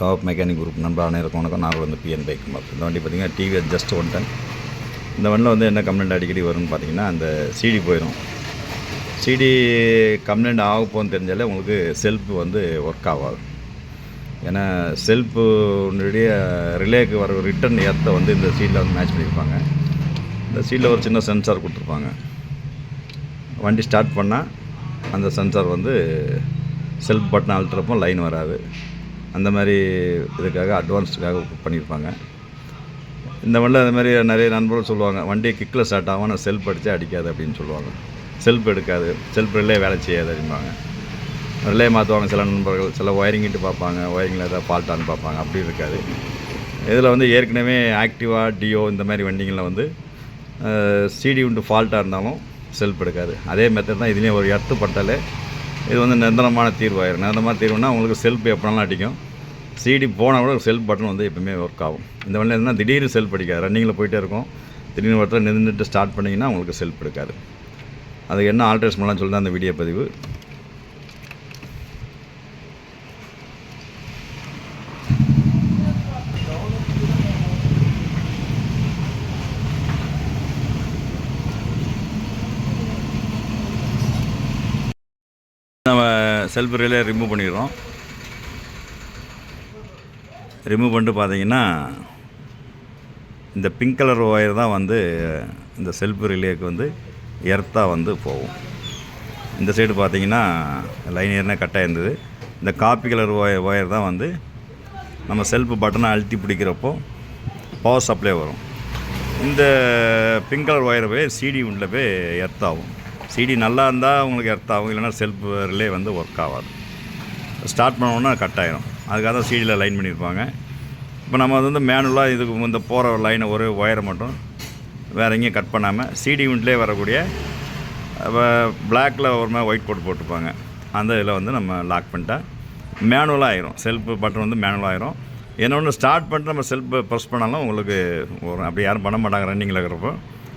Top mechanic group நண்பர் அனைவருக்கும் வணக்கம். நாங்கள் வந்து பிஎன் பைக் மார்க் இந்த வண்டி பார்த்தீங்கன்னா டிவிஎஸ் ஜஸ்ட் ஒன் டன் இந்த வண்டியில் வந்து என்ன கம்ப்ளைண்ட் அடிக்கடி வரும்னு பார்த்தீங்கன்னா அந்த சிடி போயிடும் சிடி கம்ப்ளைண்ட் ஆக போகணும்னு தெரிஞ்சாலே உங்களுக்கு செல்ஃப் வந்து ஒர்க் ஆகாது. ஏன்னா செல்ஃபுடைய ரிலேக்கு வர ரிட்டர்ன் எர்த்தை வந்து இந்த சீட்டில் வந்து மேட்ச் பண்ணியிருப்பாங்க. இந்த சீட்டில் ஒரு சின்ன சென்சார் கொடுத்துருப்பாங்க. வண்டி ஸ்டார்ட் பண்ணால் அந்த சென்சார் வந்து செல்ஃப் பட்டன் அழுத்துறப்போ லைன் வராது. அந்த மாதிரி இதுக்காக அட்வான்ஸ்டுக்காக பண்ணியிருப்பாங்க. இந்த வண்டியில் அது மாதிரி நிறைய நண்பர்கள் சொல்லுவாங்க வண்டி கிக்கில் ஸ்டார்ட் ஆகும் நான் செல்ஃப் அடித்தே அடிக்காது அப்படின்னு சொல்லுவாங்க. செல்ஃப் எடுக்காது செல்ஃப் ரிலே வேலை செய்யாது அப்படிம்பாங்க. ரிலே மாற்றுவாங்க சில நண்பர்கள் சில ஒயரிங்கிட்டு பார்ப்பாங்க ஒயரிங்கில் ஏதாவது ஃபால்ட்டான்னு பார்ப்பாங்க. அப்படி இருக்காது. இதில் வந்து ஏற்கனவே ஆக்டிவா டியோ இந்த மாதிரி வண்டிங்களில் வந்து சிடி உண்டு ஃபால்ட்டாக இருந்தாலும் செல்ஃப் எடுக்காது. அதே மெத்தட் தான் இதுலேயும் ஒரு எர்த்து பட்டாலே இது வந்து நிரந்தரமான தீர்வாயிரும். நிரந்தரமான தீர்வுனா உங்களுக்கு செல்ஃப் எப்போனாலும் அடிக்கும். சிடி போனால் கூட செல்ஃப் பட்டன் வந்து எப்பவுமே ஒர்க் ஆகும். இந்த வண்டியில் என்ன திடீர்னு செல்ஃப் அடிக்காது. ரன்னிங்கில் போயிட்டே இருக்கும். திடீர்னு ஒரு நின்றுட்டு ஸ்டார்ட் பண்ணிங்கன்னா உங்களுக்கு செல்ஃப் எடுக்காது. அதுக்கு என்ன ஆல்ட்ரேஷன் பண்ணலாம்னு சொல்லி அந்த வீடியோ பதிவு. நம்ம செல்ஃப் ரிலே ரிமூவ் பண்ணிடுறோம். ரிமூவ் பண்ணிட்டு பார்த்தீங்கன்னா இந்த பிங்க் கலர் ஒயர் தான் வந்து இந்த செல்ஃப் ரிலேக்கு வந்து எர்த்தாக வந்து போகும். இந்த சைடு பார்த்தீங்கன்னா லைன் ஏறினா கட்டாக இருந்தது இந்த காப்பி கலர் ஒயர் ஒயர் தான் வந்து நம்ம செல்ஃப் பட்டனை அழுத்தி பிடிக்கிறப்போ பவர் சப்ளை வரும். இந்த பிங்க் கலர் ஒயர் போய் சிடி உண்டில் போய் எர்த்தாகும் சிடி நல்லா இருந்தால் உங்களுக்கு எர்த் ஆகும் இல்லைன்னா செல்ஃப் ரிலே வந்து ஒர்க் ஆகாது. ஸ்டார்ட் பண்ணோன்னா கட் ஆகிரும் அதுக்காக தான் சிடியில் லைன் பண்ணியிருப்பாங்க. இப்போ நம்ம அது வந்து மேனுவலாக இதுக்கு இந்த போகிற லைனை ஒரு ஒயரை மட்டும் வேறு எங்கேயும் கட் பண்ணாமல் சிடி யூனிட்லேயே வரக்கூடிய பிளாக்கில் ஒரு மாதிரி ஒயிட் போட்டு போட்டிருப்பாங்க அந்த இதில் வந்து நம்ம லாக் பண்ணிட்டா மேனுவலாக ஆயிரும். செல்ஃப் பட்டன் வந்து மேனுவலாக ஆயிரும். என்ன ஒன்று ஸ்டார்ட் பண்ணிட்டு நம்ம செல்ஃப் ப்ரெஸ் பண்ணாலும் உங்களுக்கு ஒரு அப்படி யாரும் பண்ண மாட்டாங்க ரன்னிங்கில் இருக்கிறப்போ.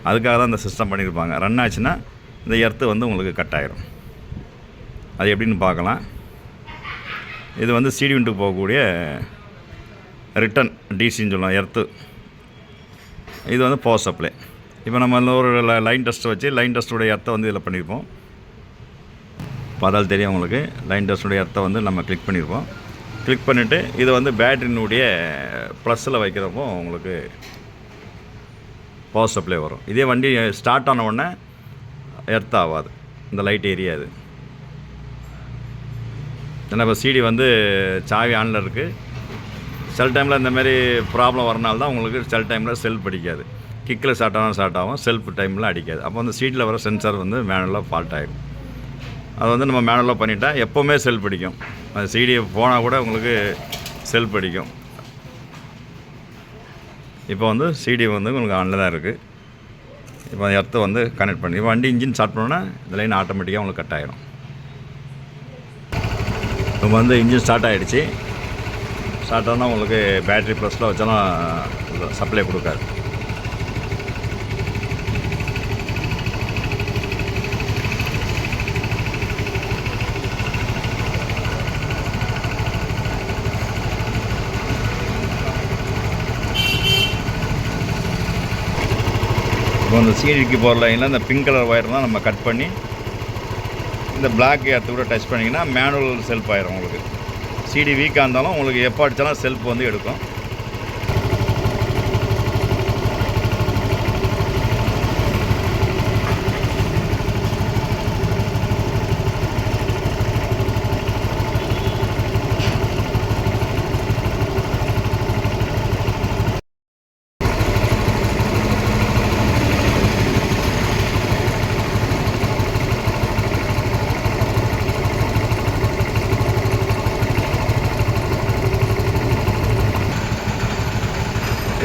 அதுக்காக தான் இந்த சிஸ்டம் பண்ணியிருப்பாங்க. ரன் ஆச்சுன்னா இந்த எர்த்து வந்து உங்களுக்கு கட் ஆகிரும் அது எப்படின்னு பார்க்கலாம். இது வந்து சிடி விண்டுக்கு போகக்கூடிய ரிட்டன் டிசின்னு சொல்லலாம் எர்த்து இது வந்து பவர் சப்ளை இப்போ நம்ம ஒரு லைன் டெஸ்ட் வச்சு லைன் டெஸ்ட்டுடைய எர்த்தை வந்து இதில் பண்ணியிருப்போம் பார்த்தால் தெரியும் உங்களுக்கு லைன் டெஸ்ட்டுடைய எர்த்தை வந்து நம்ம கிளிக் பண்ணியிருப்போம் கிளிக் பண்ணிவிட்டு இது வந்து பேட்ரினுடைய ப்ளஸில் வைக்கிறப்போ உங்களுக்கு பவர் சப்ளை வரும். இதே வண்டி ஸ்டார்ட் ஆன உடனே எர்த் ஆகாது இந்த லைட் எரியாது ஏன்னா இப்போ சிடி வந்து சாவி ஆனில் இருக்குது சில டைமில் இந்த மாதிரி ப்ராப்ளம் வரனால தான் உங்களுக்கு சில டைமில் செல்ஃப் அடிக்காது கிக்கில் ஸ்டார்ட் ஆனால் ஸ்டார்ட் ஆகும் செல்ஃப் டைமில் அடிக்காது. அப்போ வந்து சீட்டில் வர சென்சார் வந்து மேனுவலாக ஃபால்ட் ஆகிடும் அது வந்து நம்ம மேனுவலாக பண்ணிட்டா எப்போவுமே செல்ஃப் அடிக்கும் அது சிடி போனால் கூட உங்களுக்கு செல்ஃப் அடிக்கும் இப்போ வந்து சிடி வந்து உங்களுக்கு ஆனில் தான் இருக்குது இப்போ அந்த எர்த்தை வந்து கனெக்ட் பண்ணி இப்போ வண்டி இன்ஜின் ஸ்டார்ட் பண்ணோன்னா இந்த லைன் ஆட்டோமேட்டிக்காக உங்களுக்கு கட் ஆகிடும் இப்போ வந்து இன்ஜின் ஸ்டார்ட் ஆகிடுச்சு ஸ்டார்ட் ஆனால் உங்களுக்கு பேட்ரி ப்ளஸில் வச்சாலும் சப்ளை கொடுக்காது. இப்போ இந்த சீடிக்கு போகிற லைனில் இந்த பிங்க் கலர் ஒயர் தான் நம்ம கட் பண்ணி இந்த பிளாக் இடத்து கூட டச் பண்ணிங்கன்னா மேனுவல் செல்ஃப் ஆயிரும் உங்களுக்கு. சிடி வீக்காக இருந்தாலும் உங்களுக்கு எப்போ அடித்தாலும் செல்ஃப் வந்து எடுக்கும்.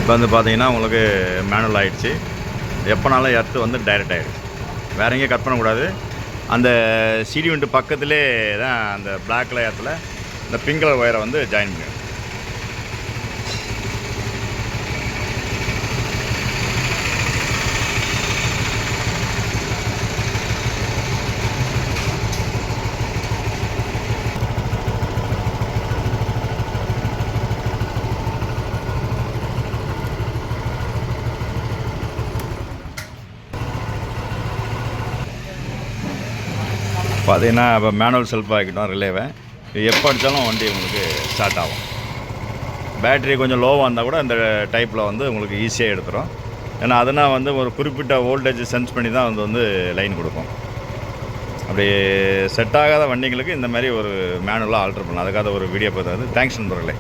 இப்போ வந்து பார்த்தீங்கன்னா உங்களுக்கு மேனுவல் ஆகிடுச்சு எப்போனாலும் எர்த்து வந்து டைரக்ட் ஆகிடுச்சு வேற எங்கேயும் கட் பண்ணக்கூடாது. அந்த சிடி விண்டு பக்கத்துலேயே தான் அந்த பிளாக் லேயத்தில் இந்த பிங்க் கலர் ஒயரை வந்து ஜாயின் பண்ணிடும் பார்த்தீங்கன்னா இப்போ மேனுவல் செல்ஃப் ஆகிட்டோம் ரிலேவை எப்போ அடித்தாலும் வண்டி உங்களுக்கு ஸ்டார்ட் ஆகும். பேட்டரி கொஞ்சம் லோவாக இருந்தால் கூட இந்த டைப்பில் வந்து உங்களுக்கு ஈஸியாக எடுத்துரும். ஏன்னா அதனால் வந்து ஒரு குறிப்பிட்ட வோல்டேஜ் சென்ஸ் பண்ணி தான் வந்து வந்து லைன் கொடுக்கும். அப்படி செட் ஆகாத வண்டிங்களுக்கு இந்த மாதிரி ஒரு மேனுவலாக ஆல்ட்ரு பண்ணலாம். அதுக்காக ஒரு வீடியோ பார்த்தது தேங்க்ஸ் நண்பர்களே.